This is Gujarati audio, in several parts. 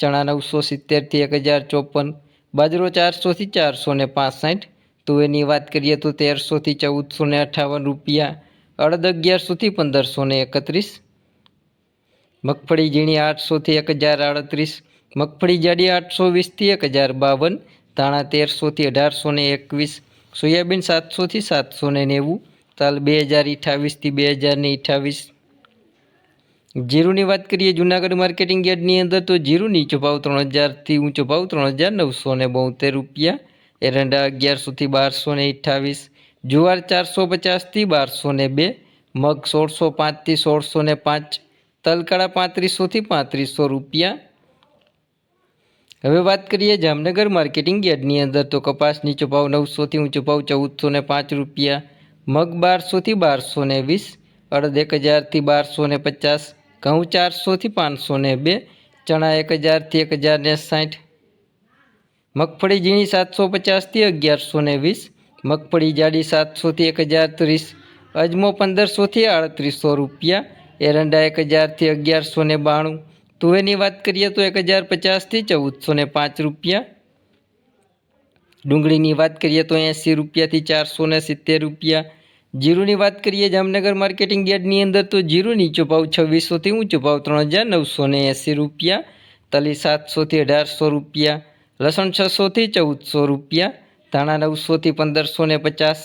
ચણા નવસો સિત્તેરથી એક હજાર ચોપન, બાજરો ચારસોથી ચારસો ને પાસઠ, તુવેરની વાત કરીએ તો તેરસોથી ચૌદસો ને અઠાવન રૂપિયા, અડદ અગિયારસોથી પંદરસો ને એકત્રીસ, મગફળી ઝીણી આઠસોથી એક હજાર આડત્રીસ, મગફળી જાડી આઠસો વીસથી એક હજાર બાવન, ધાણા તેરસોથી અઢારસો ને એકવીસ, સોયાબીન સાતસોથી સાતસો ને નેવું, તાલ બે હજાર અઠાવીસથી બે હજાર ને અઠાવીસ જીરુની વાત કરીએ, જુનાગઢ માર્કેટિંગ યાર્ડની અંદર તો જીરું નીચો ભાવ ત્રણ હજારથી ઊંચો ભાવ ત્રણ હજાર નવસો ને બોતેર રૂપિયા. એરંડા અગિયારસોથી બારસો ને અઠ્ઠાવીસ. જુવાર ચારસો પચાસથી બારસો ને બે. મગ સોળસો પાંચથી સોળસો ને પાંચ. તલકાળા પાંત્રીસોથી પાંત્રીસો રૂપિયા. હવે વાત કરીએ જામનગર માર્કેટિંગ યાર્ડની અંદર તો કપાસ નીચો ભાવ નવસોથી ઊંચો ભાવ ચૌદસો ને પાંચ રૂપિયા. મગ બારસોથી બારસો ને વીસ. અડદ એક હજારથી બારસો ને પચાસ. ઘઉં ચારસોથી પાંચસો ને બે, ચણા એક હજારથી એક હજાર ને સાઠ. મગફળી ઝીણી સાતસો પચાસથી અગિયારસો ને વીસ, મગફળી જાડી સાતસોથી એક હજાર ત્રીસ, અજમો પંદરસોથી આડત્રીસો રૂપિયા, એરંડા એક હજારથી અગિયારસો ને બાણું, તુવેરની વાત કરીએ તો એક હજાર પચાસથી ચૌદસો ને પાંચ રૂપિયા. ડુંગળીની વાત કરીએ તો એંસી રૂપિયાથી ચારસો ને સિત્તેર રૂપિયા. જીરુની વાત કરીએ જામનગર માર્કેટિંગ યાર્ડની અંદર, તો જીરુ નીચો ભાવ છવ્વીસોથી ઊંચો ભાવ ત્રણ હજાર નવસો ને એંસી રૂપિયા, તલી સાતસોથી અઢારસો રૂપિયા, લસણ છસોથી ચૌદસો રૂપિયા, ધાણા નવસોથી પંદરસો ને પચાસ.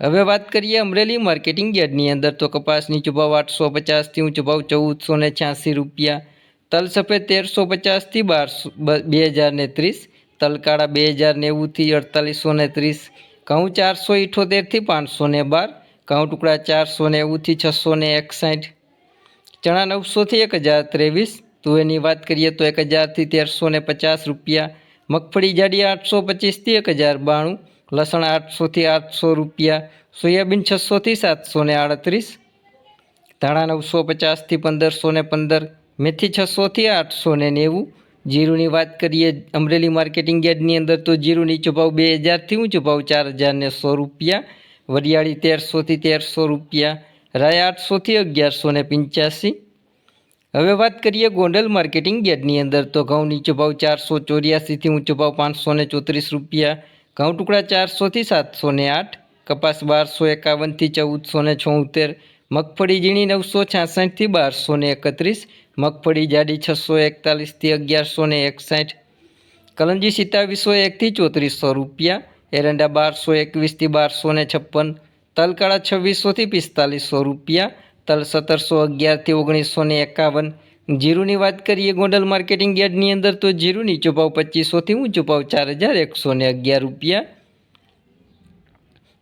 હવે વાત કરીએ અમરેલી માર્કેટિંગ યાર્ડની અંદર, તો કપાસ નીચો ભાવ આઠસો પચાસથી ઊંચો ભાવ ચૌદસો ને છ્યાસી રૂપિયા, તલ સફેદ તેરસો પચાસથી બારસો, બે હજાર ને ત્રીસ, તલકાળા બે હજાર નેવુંથી અડતાલીસો ને ત્રીસ ઘઉં ચારસો ઇઠોતેરથી પાંચસો ને બાર ઘઉં ટુકડા ચારસો નેવુંથી છસો ને એકસાઠ. ચણા નવસોથી એક હજાર ત્રેવીસ, તુવેરની વાત કરીએ તો એક હજારથી તેરસો ને પચાસ રૂપિયા. મગફળી જાડી આઠસો પચીસથી એક હજાર બાણું, લસણ આઠસોથી આઠસો રૂપિયા, સોયાબીન છસોથી સાતસો ને આડત્રીસ, ધાણા નવસો પચાસથી પંદરસો ને પંદર, મેથી છસોથી આઠસો ને નેવું જીરુની વાત કરીએ, અમરેલી માર્કેટિંગ યાર્ડની અંદર તો જીરું નીચો ભાવ બે હજારથી ઊંચો ભાવ ચાર હજારને સો રૂપિયા, વરિયાળી તેરસોથી તેરસો રૂપિયા, રાય આઠસોથી અગિયારસો ને પંચ્યાસી. હવે વાત કરીએ ગોંડલ માર્કેટિંગ યાર્ડની અંદર તો ઘઉં નીચો ભાવ ચારસો ચોર્યાસીથી ઊંચો ભાવ પાંચસો ને ચોત્રીસ રૂપિયા, ઘઉં ટુકડા ચારસોથી સાતસો ને આઠ, કપાસ બારસો એકાવનથી ચૌદસો ને છોતેર મગફળી ઝીણી નવસો છાસઠથી બારસો ને એકત્રીસ, મગફળી જાડી છસો એકતાલીસથી અગિયારસો ને એકસાઠ કલંજી સિત્તાવીસો એકથી ચોત્રીસો રૂપિયા, એરંડા બારસો એકવીસથી બારસો ને છપ્પન, તલકાળા છવ્વીસોથી પિસ્તાલીસો રૂપિયા, તલ સત્તરસો અગિયારથી ઓગણીસો ને એકાવન. જીરુની વાત કરીએ ગોંડલ માર્કેટિંગ યાર્ડની અંદર તો જીરુ નીચો ભાવ પચીસોથી ઊંચો ભાવ ચાર હજાર એકસો ને અગિયાર રૂપિયા.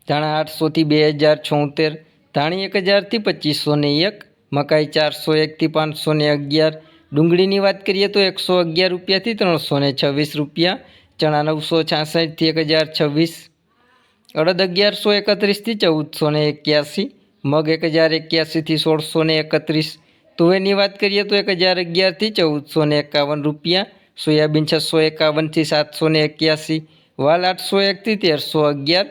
ધાણા આઠસોથી બે હજાર છોતેર ધાણી એક હજારથી પચીસો ને એક, મકાઈ ચારસો એકથી પાંચસો ને અગિયાર, ડુંગળીની વાત કરીએ તો એકસો અગિયાર રૂપિયાથી ત્રણસો ને છવ્વીસ રૂપિયા, ચણા નવસો છાસઠથી એક હજાર છવ્વીસ, અડદ અગિયારસો એકત્રીસથી ચૌદસો ને એક્યાસી, મગ એક હજાર એક્યાસીથી સોળસો ને એકત્રીસ, તુવેરની વાત કરીએ તો એક હજાર અગિયારથી ચૌદસો ને એકાવન રૂપિયા, સોયાબીન છસો એકાવનથી સાતસો ને એક્યાસી, વાલ આઠસો એકથી તેરસો અગિયાર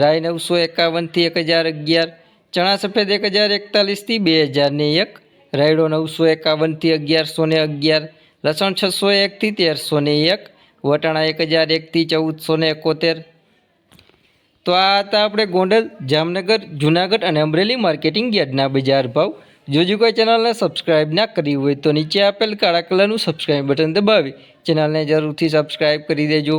રાય નવસો એકાવનથી એક હજાર અગિયાર, ચણા સફેદ એક હજાર એકતાલીસથી બે હજારને એક, રાયડો નવસો એકાવનથી અગિયારસો ને અગિયાર, લસણ છસો એકથી તેરસો ને એક, વટાણા એક હજાર એકથી ચૌદસો ને એકોતેર. તો આ હતા આપણે ગોંડલ, જામનગર, જુનાગઢ અને અમરેલી માર્કેટિંગ યાર્ડના બજાર ભાવ. જો કોઈ ચેનલને સબસ્ક્રાઇબ ના કરી હોય તો નીચે આપેલ કાળા કલરનું સબસ્ક્રાઇબ બટન દબાવી. ચેનલને જરૂરથી સબસ્ક્રાઇબ કરી દેજો.